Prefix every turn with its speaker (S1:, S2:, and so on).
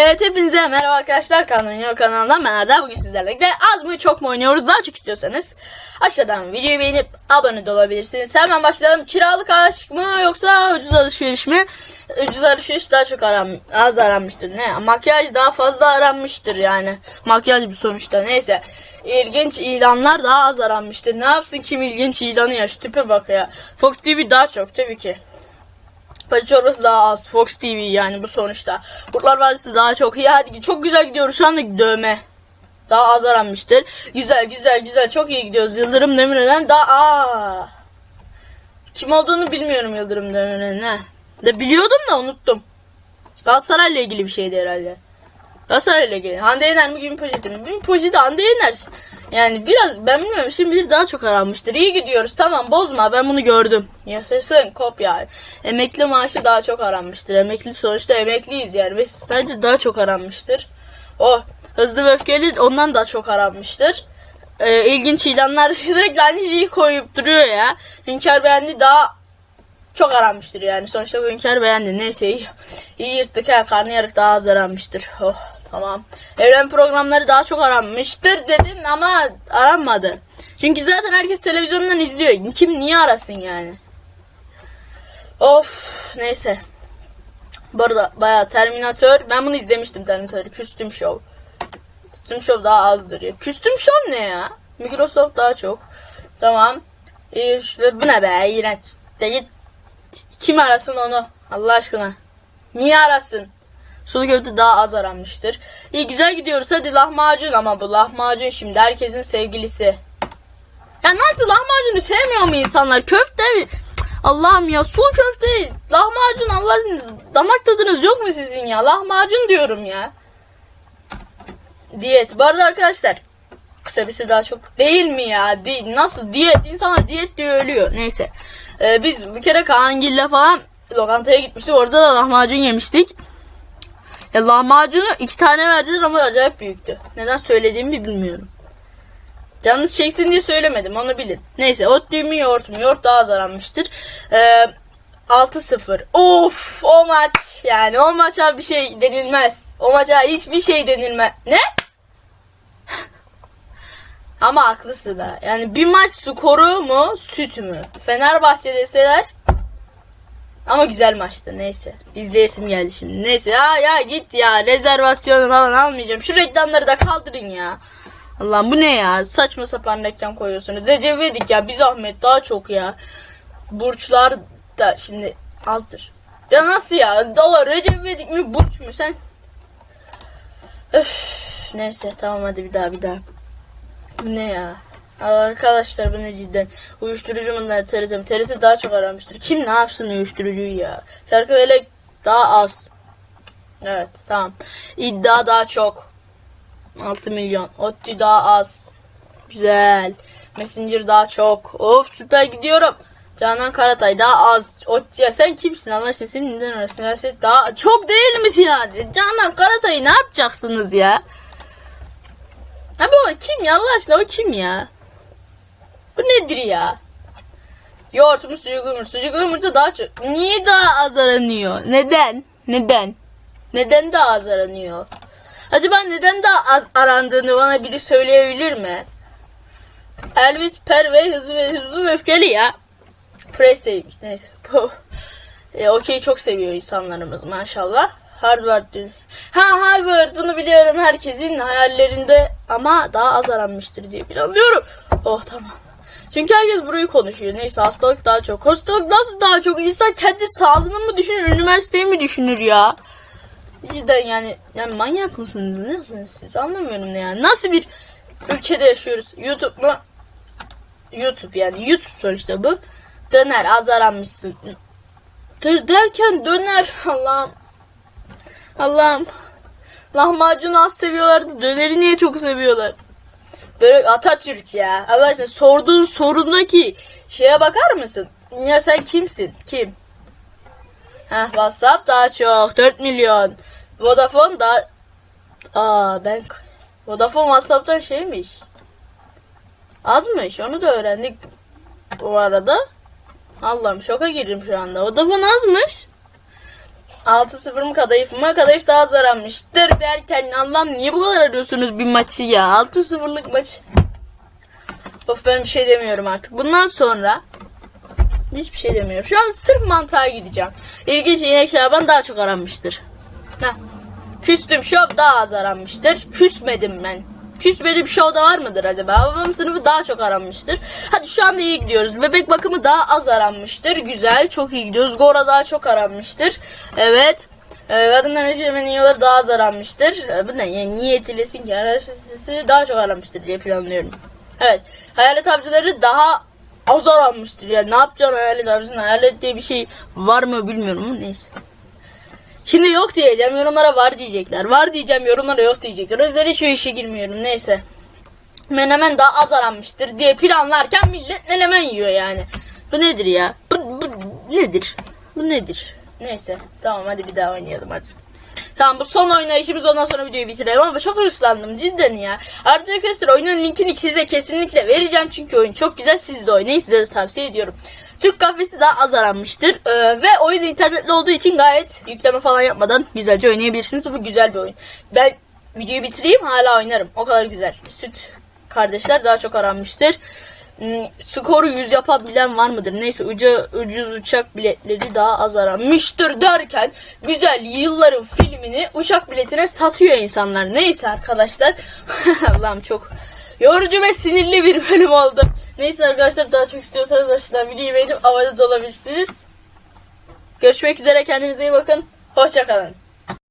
S1: Evet hepinize merhaba arkadaşlar. Kanal Oynuyor kanalından ben Arda bugün sizlerle birlikte az mı çok mu oynuyoruz? Daha çok istiyorsanız aşağıdan videoyu beğenip abone de olabilirsiniz. Hemen başlayalım. Kiralık aşk mı yoksa ucuz alışveriş mi? Ucuz alışveriş daha çok aram az aranmıştır. Ne? Makyaj daha fazla aranmıştır yani. Makyaj bir sonuçta. Neyse. İlginç ilanlar daha az aranmıştır. Ne yapsın kim ilginç ilanı ya? Şu tipe bak ya. Fox TV daha çok tabii ki Pati çorbası daha az. Fox TV yani bu sonuçta. Kurtlar Vadisi daha çok iyi. Hadi çok güzel gidiyoruz. Şu anda dövme. Daha az aranmıştır. Güzel güzel güzel. Çok iyi gidiyoruz. Yıldırım Demirören daha... Aa. Kim olduğunu bilmiyorum Yıldırım Demirören'in. De biliyordum da unuttum. Galatasaray'la ilgili bir şeydi herhalde. Galatasaray'la ilgili. Hande Yener mi Gün Poşeti mi? Gün Poşeti Hande Yener. Yani biraz ben bilmiyorum şimdilik daha çok aranmıştır. İyi gidiyoruz tamam bozma ben bunu gördüm. Yaşasın kopya. Emekli maaşı daha çok aranmıştır. Emekli sonuçta emekliyiz yani ve sizlerce daha çok aranmıştır. O hızlı ve öfkeli ondan daha çok aranmıştır. Ee, ilginç ilanlar sürekli aynı koyup duruyor ya. Hünkar beğendi daha çok aranmıştır yani. Sonuçta bu hünkâr beğendi. Neyse iyi, iyi yırttık ha. Karnı yarık daha az aranmıştır. Oh tamam. Evren programları daha çok aranmıştır dedim ama aranmadı. Çünkü zaten herkes televizyondan izliyor. Kim niye arasın yani? Of neyse. Bu arada bayağı Terminator. Ben bunu izlemiştim Terminator'ı. Küstüm Show. Küstüm Show daha azdır ya. Küstüm Show ne ya? Microsoft daha çok. Tamam. Ee, bu ne be iğrenç. De git kim arasın onu? Allah aşkına. Niye arasın? Sulu köfte daha az aranmıştır. İyi güzel gidiyoruz. Hadi lahmacun ama bu lahmacun şimdi herkesin sevgilisi. Ya nasıl lahmacunu sevmiyor mu insanlar? Köfte mi? Allah'ım ya sulu köfte, lahmacun Allah damak tadınız yok mu sizin ya? Lahmacun diyorum ya. Diyet. Bu arada arkadaşlar kısabisi daha çok değil mi ya? Değil. Nasıl diyet? İnsanlar diyet diye ölüyor. Neyse. Ee, biz bir kere Kaangil'le falan lokantaya gitmiştik. Orada da lahmacun yemiştik. Ya lahmacunu iki tane verdiler ama acayip büyüktü. Neden söylediğimi bilmiyorum. Canınız çeksin diye söylemedim onu bilin. Neyse ot düğümü yoğurt mu? Yoğurt daha az aranmıştır. Ee, 6-0. Of o maç yani o maça bir şey denilmez. O maça hiçbir şey denilmez. Ne? Ama haklısın da. Yani bir maç skoru mu süt mü? Fenerbahçe deseler ama güzel maçtı neyse. İzleyesim geldi şimdi. Neyse ya ya git ya rezervasyonu falan almayacağım. Şu reklamları da kaldırın ya. Allah'ım bu ne ya? Saçma sapan reklam koyuyorsunuz. Recep ya bir zahmet daha çok ya. Burçlar da şimdi azdır. Ya nasıl ya? Dolar Recep mi burç mu sen? Öf, neyse tamam hadi bir daha bir daha. Bu ne ya? Arkadaşlar bu ne cidden? Uyuşturucu ne TRT? TRT daha çok aramıştır. Kim ne yapsın uyuşturucuyu ya? Şarkı velek daha az. Evet tamam. İddia daha çok. 6 milyon. Otti daha az. Güzel. Messenger daha çok. Of süper gidiyorum. Canan Karatay daha az. Otti ya sen kimsin Allah aşkına senin neden arasın? Siyaset daha çok değil mi siyaset? Canan Karatay'ı ne yapacaksınız ya? Abi o kim ya Allah aşkına o kim ya? Bu nedir ya? Yoğurt mu sucuk mu? Sucuk yumurta daha çok. Niye daha az aranıyor? Neden? Neden? Neden daha az aranıyor? Acaba neden daha az arandığını bana biri söyleyebilir mi? Elvis Pervey hızlı ve hızlı ve öfkeli ya. Press sevmiş. Neyse. E, Okey çok seviyor insanlarımız maşallah. Harvard. Ha Harvard bunu biliyorum herkesin hayallerinde ama daha az aranmıştır diye planlıyorum. Oh tamam. Çünkü herkes burayı konuşuyor. Neyse hastalık daha çok. Hastalık nasıl daha çok? İnsan kendi sağlığını mı düşünür, üniversiteyi mi düşünür ya? Cidden yani, yani manyak mısınız? Ne yapıyorsunuz siz? Anlamıyorum ne yani. Nasıl bir ülkede yaşıyoruz? YouTube mu? YouTube yani YouTube sonuçta bu. Döner az aranmışsın. Dır derken döner Allah'ım. Allah'ım. Lahmacunu az seviyorlardı. Döneri niye çok seviyorlar? Böyle Atatürk ya. Allah aşkına sorduğun sorundaki şeye bakar mısın? Ya sen kimsin? Kim? Heh, WhatsApp daha çok. 4 milyon. Vodafone da Aa ben Vodafone WhatsApp'tan şeymiş. Azmış. Onu da öğrendik bu arada. Allah'ım şoka girdim şu anda. Vodafone azmış. 6-0 mı kadayıf mı? Kadayıf daha az aranmıştır derken Allah'ım niye bu kadar arıyorsunuz bir maçı ya? 6-0'lık maç. Of ben bir şey demiyorum artık. Bundan sonra hiçbir şey demiyorum. Şu an sırf mantığa gideceğim. İlginç inek Şaban daha çok aranmıştır. Heh. Küstüm şov daha az aranmıştır. Küsmedim ben. Küsmedim şovda var mıdır acaba? Babamın sınıfı daha çok aranmıştır. Hadi şu anda iyi gidiyoruz. Bebek bakımı daha az aranmıştır. Güzel çok iyi gidiyoruz. Gora daha çok aranmıştır. Evet. Ee, kadınların filmin yiyorlar daha az aranmıştır. Ee, bu ne? Yani niyet ilesin ki sesi daha çok aranmıştır diye planlıyorum. Evet. Hayalet avcıları daha az aranmıştır. Yani ne yapacaksın hayalet avcısının? Hayalet diye bir şey var mı bilmiyorum neyse. Şimdi yok diyeceğim yorumlara var diyecekler. Var diyeceğim yorumlara yok diyecekler. Hiç şu işe girmiyorum neyse. Menemen daha az aranmıştır diye planlarken millet menemen yiyor yani. Bu nedir ya? Bu, bu nedir? Bu nedir? Neyse tamam hadi bir daha oynayalım hadi. Tamam bu son oynayışımız ondan sonra videoyu bitirelim ama çok hırslandım cidden ya. Artık arkadaşlar oyunun linkini size kesinlikle vereceğim çünkü oyun çok güzel siz de oynayın size de tavsiye ediyorum. Türk kahvesi daha az aranmıştır Ee, ve oyun internetli olduğu için gayet yükleme falan yapmadan güzelce oynayabilirsiniz. Bu güzel bir oyun. Ben videoyu bitireyim hala oynarım o kadar güzel. Süt kardeşler daha çok aranmıştır. Hmm, skoru 100 yapabilen var mıdır? Neyse uca, ucuz uçak biletleri daha az aranmıştır derken güzel yılların filmini uçak biletine satıyor insanlar. Neyse arkadaşlar. Allah'ım çok yorucu ve sinirli bir bölüm oldu. Neyse arkadaşlar daha çok istiyorsanız aşağıdan videoyu beğenip abone olabilirsiniz. Görüşmek üzere kendinize iyi bakın. Hoşçakalın.